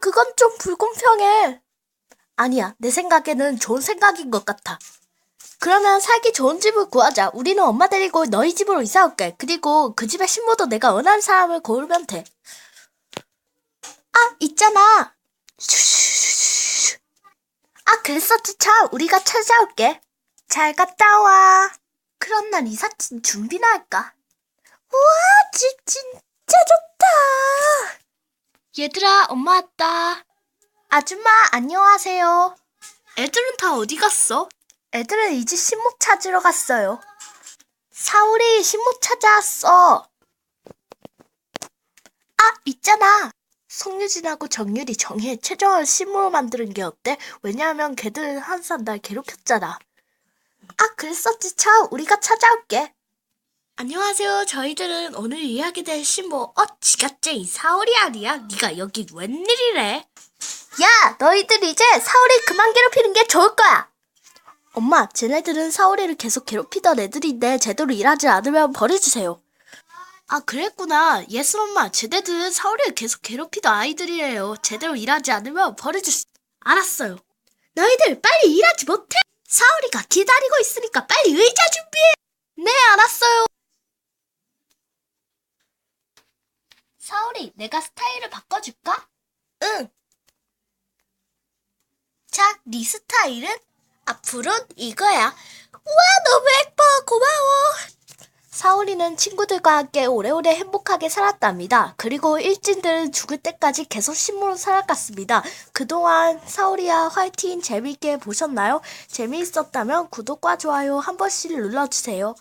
그건 좀 불공평해. 아니야, 내 생각에는 좋은 생각인 것 같아. 그러면 살기 좋은 집을 구하자. 우리는 엄마 데리고 너희 집으로 이사 올게. 그리고 그 집의 신부도 내가 원하는 사람을 고르면 돼. 아, 있잖아. 아, 그랬었지, 참. 우리가 찾아올게. 잘 갔다 와. 그럼 난 이삿짐 준비나 할까? 우와, 집 진짜 좋다. 얘들아, 엄마 왔다. 아줌마, 안녕하세요. 애들은 다 어디 갔어? 애들은 이제 신목 찾으러 갔어요. 사울이 신목 찾아왔어. 아, 있잖아. 송유진하고 정유리, 정희의 최종을 신무로 만드는 게 어때? 왜냐하면 걔들은 항상 날 괴롭혔잖아. 아, 그랬었지, 참. 우리가 찾아올게. 안녕하세요. 저희들은 오늘 이야기될 신부 어 지갑쟁이 사울이 아니야? 네가 여기 웬일이래? 야, 너희들 이제 사울이 그만 괴롭히는 게 좋을 거야. 엄마, 쟤네들은 사울이를 계속 괴롭히던 애들인데 제대로 일하지 않으면 버려주세요. 아, 그랬구나. 예슬 엄마, 쟤네들은 사울이를 계속 괴롭히던 아이들이래요. 제대로 일하지 않으면 버려주시... 알았어요. 너희들 빨리 일하지 못해? 사울이가 기다리고 있으니까 빨리 의자 준비해! 네, 알았어요. 사울이, 내가 스타일을 바꿔줄까? 응. 자, 네 스타일은? 앞으로는 이거야. 우와, 너무 예뻐. 고마워. 사울이는 친구들과 함께 오래오래 행복하게 살았답니다. 그리고 일진들은 죽을 때까지 계속 신무로 살아갔습니다. 그동안 사울이야 화이팅 재미있게 보셨나요? 재미있었다면 구독과 좋아요 한 번씩 눌러주세요.